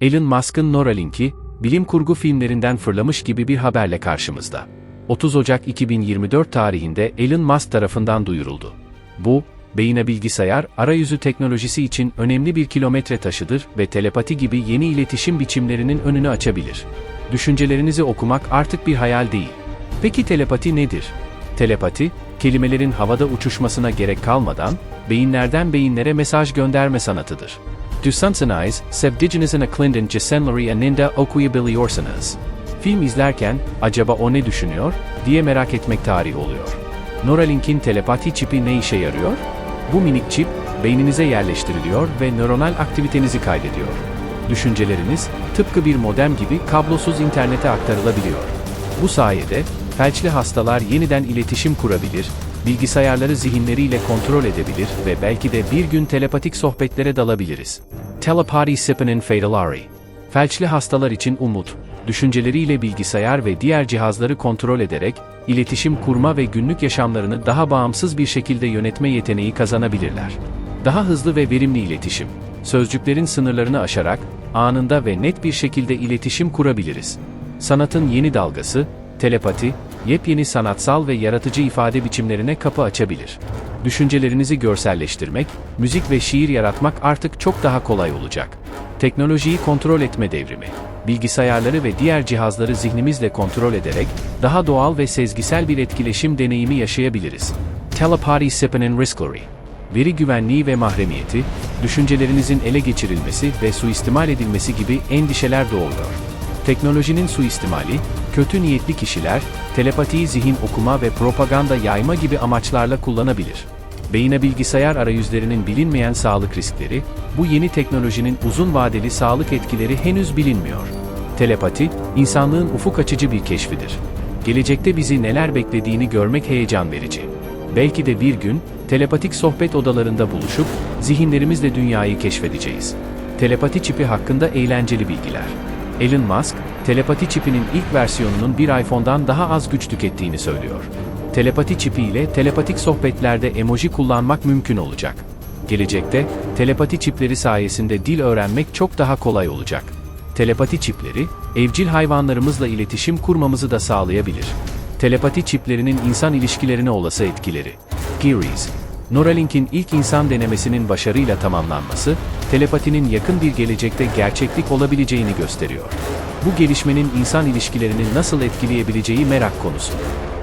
Elon Musk'ın Neuralink'i, bilim kurgu filmlerinden fırlamış gibi bir haberle karşımızda. 30 Ocak 2024 tarihinde Elon Musk tarafından duyuruldu. Bu, beyine bilgisayar, arayüzü teknolojisi için önemli bir kilometre taşıdır ve telepati gibi yeni iletişim biçimlerinin önünü açabilir. Düşüncelerinizi okumak artık bir hayal değil. Peki telepati nedir? Telepati, kelimelerin havada uçuşmasına gerek kalmadan, beyinlerden beyinlere mesaj gönderme sanatıdır. Düşünseniz, sevdicinizin aklından cesenleri anında okuyabiliyorsunuz. Film izlerken, acaba o ne düşünüyor, diye merak etmek tarihi oluyor. Neuralink'in telepati çipi ne işe yarıyor? Bu minik çip, beyninize yerleştiriliyor ve nöronal aktivitenizi kaydediyor. Düşünceleriniz, tıpkı bir modem gibi kablosuz internete aktarılabiliyor. Bu sayede, felçli hastalar yeniden iletişim kurabilir, bilgisayarları zihinleriyle kontrol edebilir ve belki de bir gün telepatik sohbetlere dalabiliriz. Telepathy Sipinin Fatalari Felçli hastalar için umut, düşünceleriyle bilgisayar ve diğer cihazları kontrol ederek, iletişim kurma ve günlük yaşamlarını daha bağımsız bir şekilde yönetme yeteneği kazanabilirler. Daha hızlı ve verimli iletişim, sözcüklerin sınırlarını aşarak, anında ve net bir şekilde iletişim kurabiliriz. Sanatın yeni dalgası, telepati, yepyeni sanatsal ve yaratıcı ifade biçimlerine kapı açabilir. Düşüncelerinizi görselleştirmek, müzik ve şiir yaratmak artık çok daha kolay olacak. Teknolojiyi kontrol etme devrimi. Bilgisayarları ve diğer cihazları zihnimizle kontrol ederek, daha doğal ve sezgisel bir etkileşim deneyimi yaşayabiliriz. Telepathy Sipinin Riskleri Veri güvenliği ve mahremiyeti, düşüncelerinizin ele geçirilmesi ve suistimal edilmesi gibi endişeler doğuruyor. Teknolojinin suistimali, kötü niyetli kişiler, telepatiyi zihin okuma ve propaganda yayma gibi amaçlarla kullanabilir. Beyine bilgisayar arayüzlerinin bilinmeyen sağlık riskleri, bu yeni teknolojinin uzun vadeli sağlık etkileri henüz bilinmiyor. Telepati, insanlığın ufuk açıcı bir keşfidir. Gelecekte bizi neler beklediğini görmek heyecan verici. Belki de bir gün, telepatik sohbet odalarında buluşup, zihinlerimizle dünyayı keşfedeceğiz. Telepati çipi hakkında eğlenceli bilgiler. Elon Musk, telepati çipinin ilk versiyonunun bir iPhone'dan daha az güç tükettiğini söylüyor. Telepati çipi ile telepatik sohbetlerde emoji kullanmak mümkün olacak. Gelecekte, telepati çipleri sayesinde dil öğrenmek çok daha kolay olacak. Telepati çipleri, evcil hayvanlarımızla iletişim kurmamızı da sağlayabilir. Telepati çiplerinin insan ilişkilerine olası etkileri. Geary's, Neuralink'in ilk insan denemesinin başarıyla tamamlanması, telepatinin yakın bir gelecekte gerçeklik olabileceğini gösteriyor. Bu gelişmenin insan ilişkilerini nasıl etkileyebileceği merak konusu.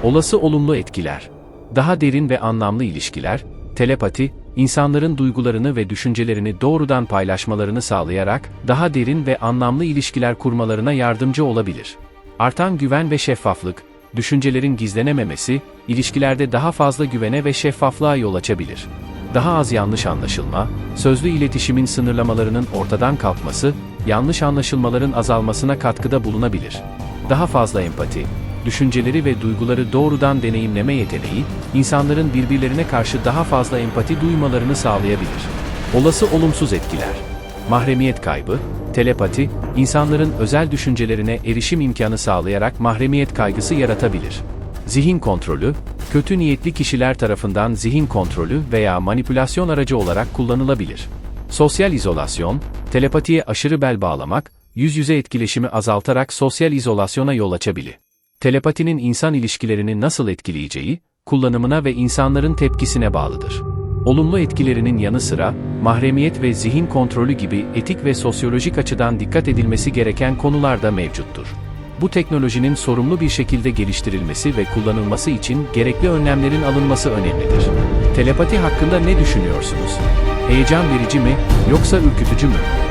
Olası olumlu etkiler. Daha derin ve anlamlı ilişkiler, telepati, insanların duygularını ve düşüncelerini doğrudan paylaşmalarını sağlayarak daha derin ve anlamlı ilişkiler kurmalarına yardımcı olabilir. Artan güven ve şeffaflık, düşüncelerin gizlenememesi, ilişkilerde daha fazla güvene ve şeffaflığa yol açabilir. Daha az yanlış anlaşılma, sözlü iletişimin sınırlamalarının ortadan kalkması, yanlış anlaşılmaların azalmasına katkıda bulunabilir. Daha fazla empati, düşünceleri ve duyguları doğrudan deneyimleme yeteneği, insanların birbirlerine karşı daha fazla empati duymalarını sağlayabilir. Olası olumsuz etkiler. Mahremiyet kaybı, telepati, insanların özel düşüncelerine erişim imkanı sağlayarak mahremiyet kaygısı yaratabilir. Zihin kontrolü, kötü niyetli kişiler tarafından zihin kontrolü veya manipülasyon aracı olarak kullanılabilir. Sosyal izolasyon, telepatiye aşırı bel bağlamak, yüz yüze etkileşimi azaltarak sosyal izolasyona yol açabilir. Telepatinin insan ilişkilerini nasıl etkileyeceği, kullanımına ve insanların tepkisine bağlıdır. Olumlu etkilerinin yanı sıra, mahremiyet ve zihin kontrolü gibi etik ve sosyolojik açıdan dikkat edilmesi gereken konular da mevcuttur. Bu teknolojinin sorumlu bir şekilde geliştirilmesi ve kullanılması için gerekli önlemlerin alınması önemlidir. Telepati hakkında ne düşünüyorsunuz? Heyecan verici mi, yoksa ürkütücü mü?